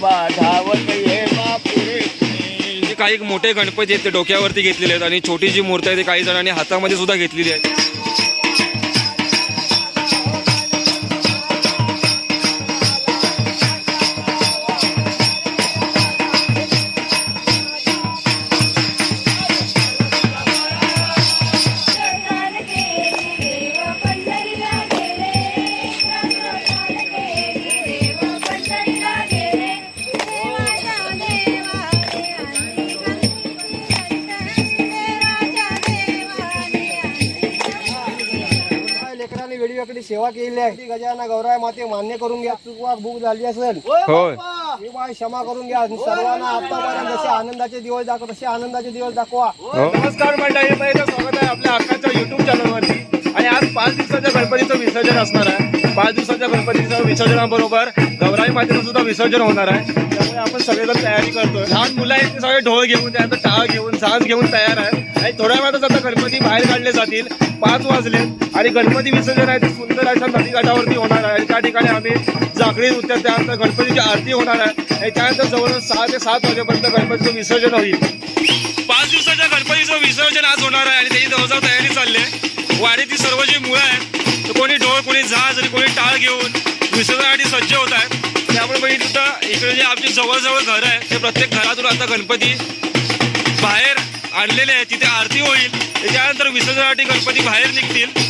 विठोबा धावत ये बापुरे. काही मोठे गणपती आहेत ते डोक्यावरती घेतलेले आहेत आणि छोटी जी मूर्ती आहे ते काही जणांनी हातामध्ये सुद्धा घेतलेली आहे सेवा केलेली आहे ती गजाना गौराय माते मान्य करून घ्या. चुकवा भूक झाली असेल. होय ही बाई क्षमा करून घ्या. सर्वांना आतापर्यंत जसे आनंदाचे दिवस दाखवा तसे आनंदाचे दिवस दाखवा. नमस्कार मंडळी पहिलं स्वागत आहे आपल्या हक्काच्या युट्यूब चॅनलवरती आणि आज पाच दिवसाच्या गणपतीचं विसर्जन असणार आहे. पाच दिवसाच्या गणपतीचं विसर्जनाबरोबर गौराई मातेचं सुद्धा विसर्जन होणार आहे. त्यामुळे आपण सगळेजण तयारी करतोय. लहान मुलं आहेत ते सगळे ढोळ घेऊन त्यानंतर टाळ घेऊन साज घेऊन तयार आहे आणि थोड्या वेळातच आता गणपती बाहेर काढले जातील. पाच वाजले आणि गणपती विसर्जन आहे ते सुंदर अशा नदीकाठावरती होणार आहे. आणि त्या ठिकाणी आम्ही जागडी नृत्य त्यानंतर गणपतीची आरती होणार आहे. आणि त्यानंतर जवळजवळ सहा ते सात वाजेपर्यंत गणपतीचं विसर्जन होईल. पाच दिवसाच्या गणपतीचं विसर्जन आज होणार आहे आणि त्याची जवळजवळ तयारी चालली आहे. वाडीतील सर्व जी मुलं आहेत तर कोणी ढोळ कोणी झाज आणि कोणी टाळ घेऊन विसर्जनासाठी सज्ज होत आहे त्यामुळे बघितलं तर इकडे जे आमचे जवळजवळ घर आहे ते प्रत्येक घरातून आता गणपती बाहेर आणलेले आहे तिथे आरती होईल. त्याच्यानंतर विसर्जनासाठी गणपती बाहेर निघतील.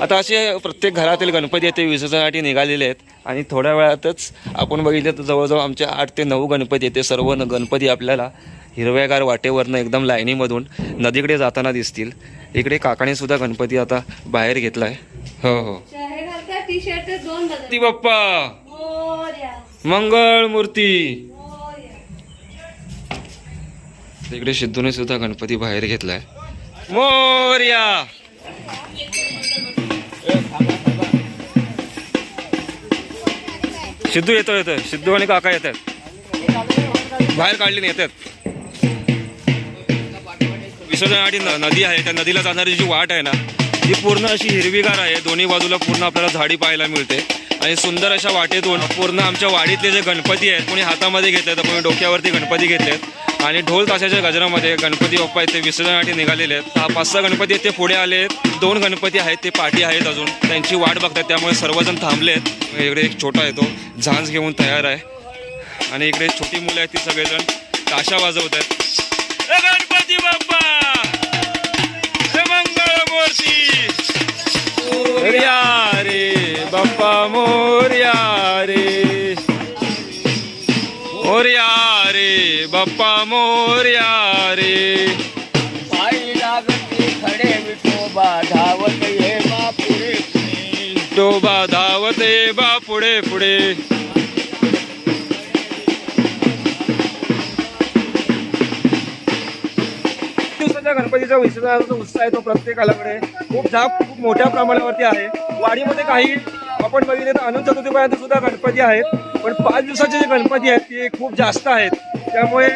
आता असे प्रत्येक घरातील गणपती येते विसर्जनासाठी निघालेले आहेत. आणि थोड्या वेळातच आपण बघितलं तर जवळजवळ आमचे आठ ते नऊ गणपती येते सर्व न- गणपती आपल्याला हिरव्यागार वाटेवरनं एकदम लाईनीमधून नदीकडे जाताना दिसतील. इकडे काकानेसुद्धा गणपती आता बाहेर घेतला आहे हो हो. ती बाप्पा! मंगळ मूर्ती! इकडे सिद्धूने सुद्धा गणपती बाहेर घेतलाय. मोर्या! सिद्धू येतो येतोय सिद्धू आणि काका येतात. बाहेर काढले नाही येतात. विसर्जनासाठी नदी आहे. त्या नदीला जाणारी जी वाट आहे ना ती पूर्ण अशी हिरवीगार आहे. दोन्ही बाजूला पूर्ण आपल्याला झाडी पाहायला मिळते. आणि सुंदर अशा वाटेतून पूर्ण आमच्या वाडीतले जे गणपती आहेत कोणी हातामध्ये घेतले तर कोणी डोक्यावरती गणपती घेतलेत. आणि ढोल ताशाच्या गजरामध्ये गणपती बाप्पा इथे विसर्जनासाठी निघालेले आहेत. पाच सहा गणपती इथे पुढे आले आहेत. दोन गणपती आहेत ते पाठी आहेत अजून. त्यांची वाट बघतात त्यामुळे सर्वजण थांबले आहेत. इकडे एक छोटा आहे तो झांज घेऊन तयार आहे. आणि इकडे छोटी मुलं आहेत ती सगळेजण. ताशा वाजवत आहेत. गणपती बाप्पा! मंगळ मोर्या रे बाप्पा मोर्या रे. मोर्या रे बाप्पा मोर्या रे. पायी लागते खडे विठोबा धावत ये बापुरे डोबा धावते बा पुढे पुढे. दिवसाच्या गणपतीचा विसर्जनाचा उत्साह आहे तो प्रत्येकालाकडे खूप जाप खूप मोठ्या प्रमाणावरती आहे. वाडीमध्ये काही आपण बघितले तर अनंत चतुर्थीपर्यंत सुद्धा गणपती आहेत. पण पाच दिवसाचे जे गणपती आहेत ते खूप जास्त आहेत. त्यामुळे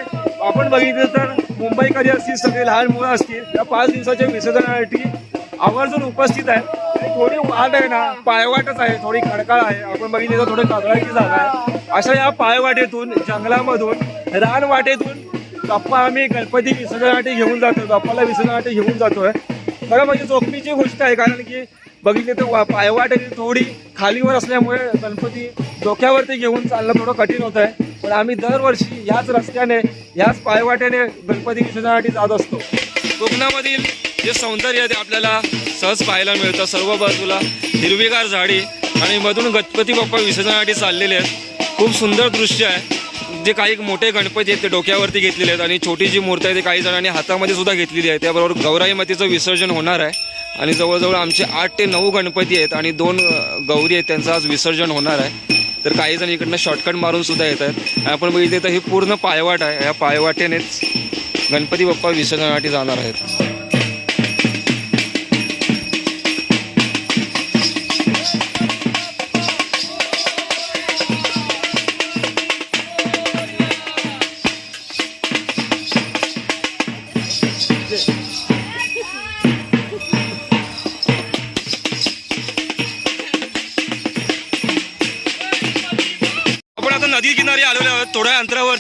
आपण बघितलं तर मुंबईकरी असतील सगळे लहान मुलं असतील या पाच दिवसाच्या विसर्जनासाठी आवर्जून उपस्थित आहे थोडी वाट आहे ना पायवाटच आहे थोडी खडकाळ आहे. आपण बघितली तर थोडी कागळाची जागा आहे. अशा या पायवाटेतून जंगलामधून रानवाटेतून गप्पा बाप्पा आम्ही गणपती विसर्जनासाठी घेऊन जातो बाप्पाला विसर्जनासाठी घेऊन जातोय. खरं म्हणजे जोखमीची गोष्ट आहे कारण की बघितले तर वा- पायवाट आहे थोडी खालीवर असल्यामुळे गणपती डोक्यावरती घेऊन चालणं थोडं कठीण होत आहे पण आम्ही दरवर्षी याच रस्त्याने याच पायवाट्याने गणपती विसर्जनासाठी जात असतो. कोकणामधील जे सौंदर्य आहे ते आपल्याला सहज पाहायला मिळतं. सर्व बाजूला हिरवीगार झाडी आणि मधून गणपती बाप्पा विसर्जनासाठी चाललेले आहेत. खूप सुंदर दृश्य आहे. जे काही मोठे गणपती आहेत ते डोक्यावरती घेतलेले आहेत आणि छोटी जी मूर्ती आहे ती काही जणांनी हातामध्ये सुद्धा घेतलेली आहे. त्याबरोबर गौराई मातीचं विसर्जन होणार आहे. आणि जवळजवळ आमचे आठ ते नऊ गणपती आहेत आणि दोन गौरी आहेत त्यांचं आज विसर्जन होणार आहे. तर काही जण इकडनं शॉर्टकट मारून सुद्धा येत आहेत. आपण बघितले तर ही पूर्ण पायवाट आहे. या पायवाटेनेच गणपती बाप्पा विसर्जनासाठी जाणार आहेत.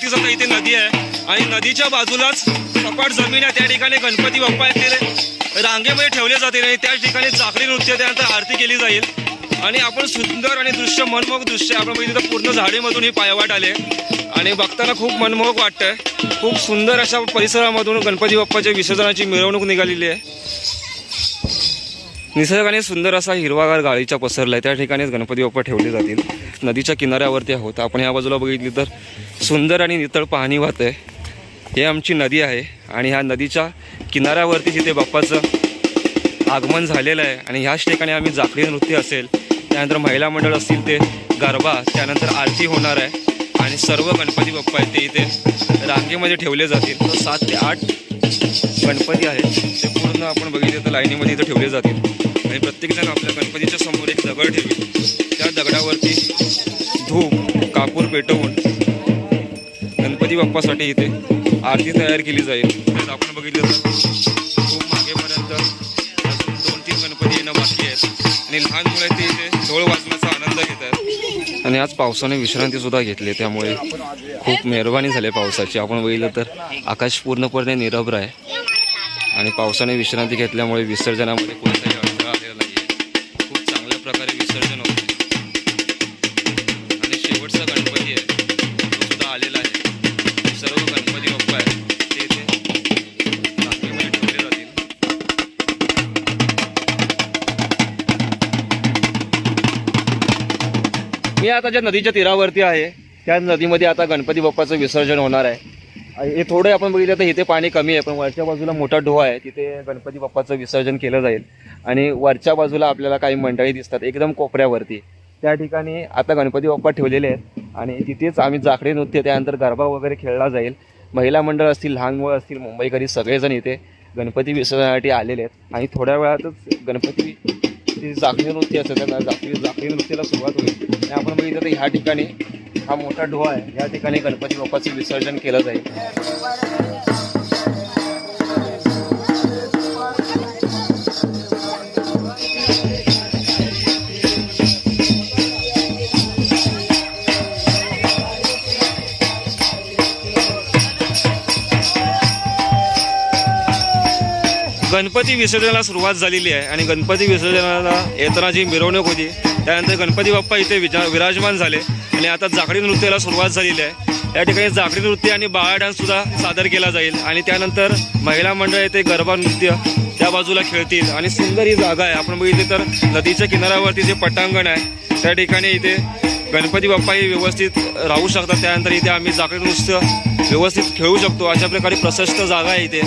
थोड्या अंतरावरती इथे नदी आहे. आणि नदीच्या बाजूलाच सपाट जमीन आहे. त्या ठिकाणी गणपती बाप्पा आहेत रांगेमध्ये ठेवले जाते आणि त्या ठिकाणी चाकरी नृत्य त्यानंतर आरती केली जाईल. आणि आपण सुंदर आणि दृश्य मनमोहक दृश्य आपण बघितलं तर पूर्ण झाडीमधून ही पायवाट आले आणि बघताना खूप मनमोहक वाटतंय. खूप सुंदर अशा परिसरामधून गणपती बाप्पाच्या विसर्जनाची मिरवणूक निघालेली आहे. निसर्गाने सुंदर असा हिरवागार गाळीचा पसरला आहे त्या ठिकाणीच गणपती बाप्पा ठेवले जातील. नदीच्या किनाऱ्यावरती आहोत. आपण या बाजूला बघितली तर सुंदर आणि नितळ पाहणी वाहत आहे. हे आमची नदी आहे आणि ह्या नदीच्या किनाऱ्यावरती जिथे बाप्पाचं आगमन झालेलं आहे आणि ह्याच ठिकाणी आम्ही जाखडी नृत्य असेल त्यानंतर महिला मंडळ असतील ते गरबा त्यानंतर आरती होणार आहे आणि सर्व गणपती बाप्पा आहेत ते इथे रांगेमध्ये ठेवले जातील. तर सात ते आठ गणपती आहेत ते पूर्ण आपण बघितले तर लाईनीमध्ये इथं ठेवले जातील. आणि प्रत्येकजण आपल्या गणपतीच्या समोर एक दगड ठेवेल. त्या दगडावरती धूप कापूर पेटवून गणपती बाप्पासाठी इथे. आरती तयार केली जाईल. तर आपण बघितलं तर खूप मागेपर्यंत अजून दोन तीन गणपती येणं बाकी आहेत. आणि लहान मुलं ते इथे ढोळ वाजण्याचा आनंद घेत आहेत आणि आज पावसाने विश्रांती सुद्धा घेतली त्यामुळे खूप मेहरबानी झाली पावसाची. आपण बघितलं तर आकाश पूर्णपणे निरभ्र आहे. आणि पावसाने विश्रांती घेतल्यामुळे विसर्जनामध्ये कोणताही अडथळा आलेला नाही आहे खूप चांगल्या प्रकारे विसर्जन होते आणि शेवटचा गणपती आहे. तो सुद्धा आलेला आहे. सर्व गणपती बाप्पा आहेत. ते इथे ठेवले जातील मी आता ज्या नदीच्या तीरावरती आहे त्या नदीमध्ये आता गणपती बाप्पाचं विसर्जन होणार आहे. हे थोडं आपण बघितलं तर इथे पाणी कमी आहे पण वरच्या बाजूला मोठा डोहा आहे तिथे गणपती बाप्पाचं विसर्जन केलं जाईल. आणि वरच्या बाजूला आपल्याला काही मंडळी दिसतात एकदम कोपऱ्यावरती. त्या ठिकाणी आता गणपती बाप्पा ठेवलेले आहेत. आणि तिथेच आम्ही जाकडे नृत्य त्यानंतर गरबा वगैरे खेळला जाईल. महिला मंडळ असतील लहान मुलं असतील मुंबईकरी सगळेजण इथे गणपती विसर्जनासाठी आलेले आहेत. आणि थोड्या वेळातच गणपती जाकडी जाखडी नृत्य असतं त्यांना जाखडी जाखडी नृत्याला सुरुवात होईल. आणि आपण बघितलं तर ह्या ठिकाणी हा मोठा डोहा आहे. या ठिकाणी गणपती बाप्पाचं विसर्जन केलं जाईल. गणपती विसर्जनाला सुरुवात झालेली आहे आणि गणपती विसर्जनाला येताना जी मिरवणूक होती त्यानंतर गणपती बाप्पा इथे विजा विराजमान झाले आणि आता जाकडी नृत्याला सुरुवात झालेली आहे. या ठिकाणी जाकडी नृत्य आणि बाळा डान्ससुद्धा सादर केला जाईल आणि त्यानंतर महिला मंडळ येथे गरबा नृत्य त्या बाजूला खेळतील आणि सुंदर ही जागा आहे. आपण बघितले तर नदीच्या किनाऱ्यावरती जे पटांगण आहे त्या ठिकाणी इथे गणपती बाप्पाही व्यवस्थित राहू शकतात. त्यानंतर इथे आम्ही जाकडी नृत्य व्यवस्थित खेळू शकतो. अशा प्रकारे प्रशस्त जागा आहे इथे.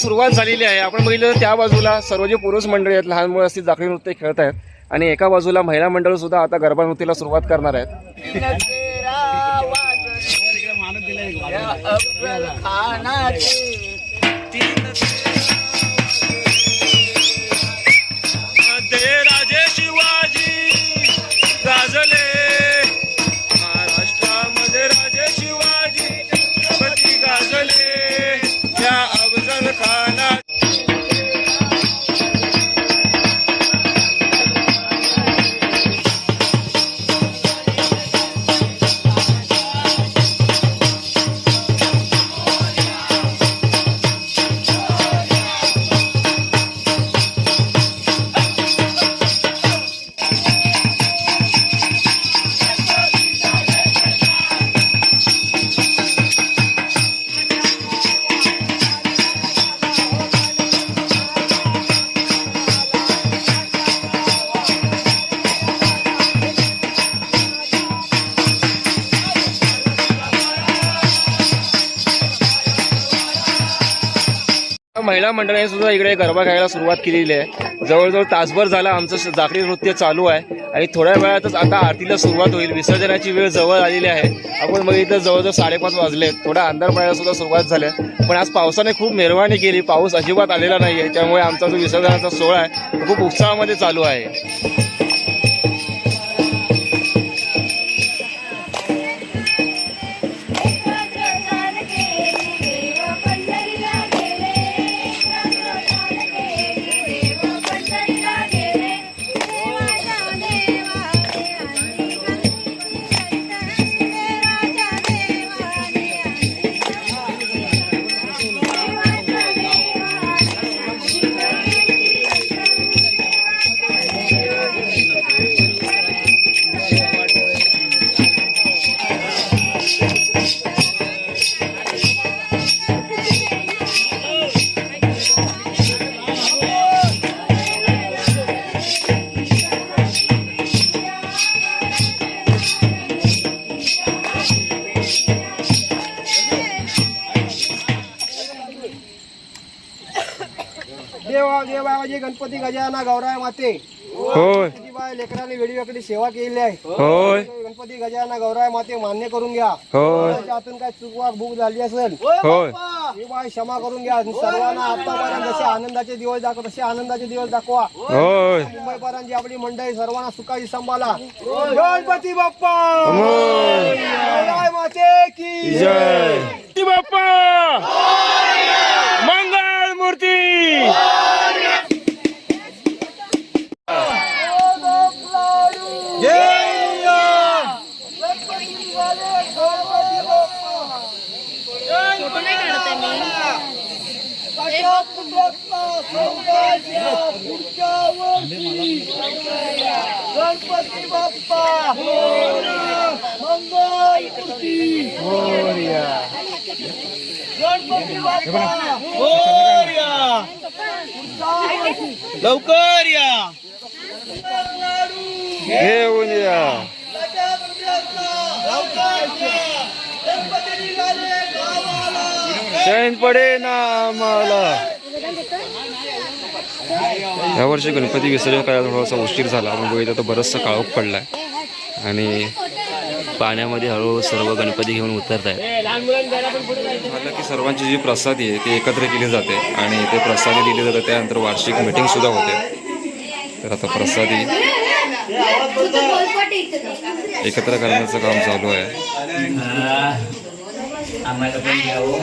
सुरुवात झालेली आहे. आपण बघितलं त्या बाजूला सर्व जे पुरुष मंडळी आहेत लहान मुलं असतील जाकडी नृत्य खेळत आहेत. आणि एका बाजूला महिला मंडळ सुद्धा आता गरबा नृत्याला सुरुवात करणार आहेत. महिला मंडळाने सुद्धा इकडे गरबा खेळायला सुरुवात केलेली आहे. जवळजवळ तासभर झाला आमचं श- नृत्य चालू आहे. आणि थोड्या वेळातच आता आरतीला सुरुवात होईल. विसर्जनाची वेळ जवळ आलेली आहे. आपण बघितलं जवळजवळ साडेपाच वाजले. थोडा अंधार पडायला सुद्धा सुरुवात झाली पण आज पावसाने खूप मेहरबानी केली. पाऊस अजिबात आलेला नाही आहे त्यामुळे आमचा जो विसर्जनाचा सोहळा आहे तो खूप उत्साहामध्ये चालू आहे. गणपती गजाना गौराय माते. होय. बाय लेकरांनी वेळोवेळी सेवा केलेली आहे. होय. गणपती गजाना गौराय माते मान्य करून घ्या. होय. काय चुकवा भूक झाली असेल? होय. ही बाय क्षमा करून घ्या. सर्वांना आतापर्यंत जसे आनंदाचे दिवस दाखवा तसे आनंदाचे दिवस दाखवा. होय. मुंबईपर्यंत जी आपली मंडळी सर्वांना सुखाची सांभाळा गणपती बाप्पा! माते की जय. बाप्पा मंगळ मूर्ती गणपती बाप्पा मंगल गणपती बाप्पा लवकर या. घेऊन या. चैन पडे ना आम्हाला. यावर्षी गणपती विसर्जन करायला थोडासा उशीर झाला आपण बघितलं तर बरंचसं काळोख पडलाय. आणि पाण्यामध्ये हळूहळू सर्व गणपती घेऊन उतरत आहेत झालं की सर्वांची जी प्रसादी आहे ती एकत्र केली जाते आणि ते प्रसादी दिली जाते त्यानंतर वार्षिक मीटिंग सुद्धा होते. तर आता प्रसादी एकत्र करण्याचं काम चालू आहे. आम्हाला पण द्यावं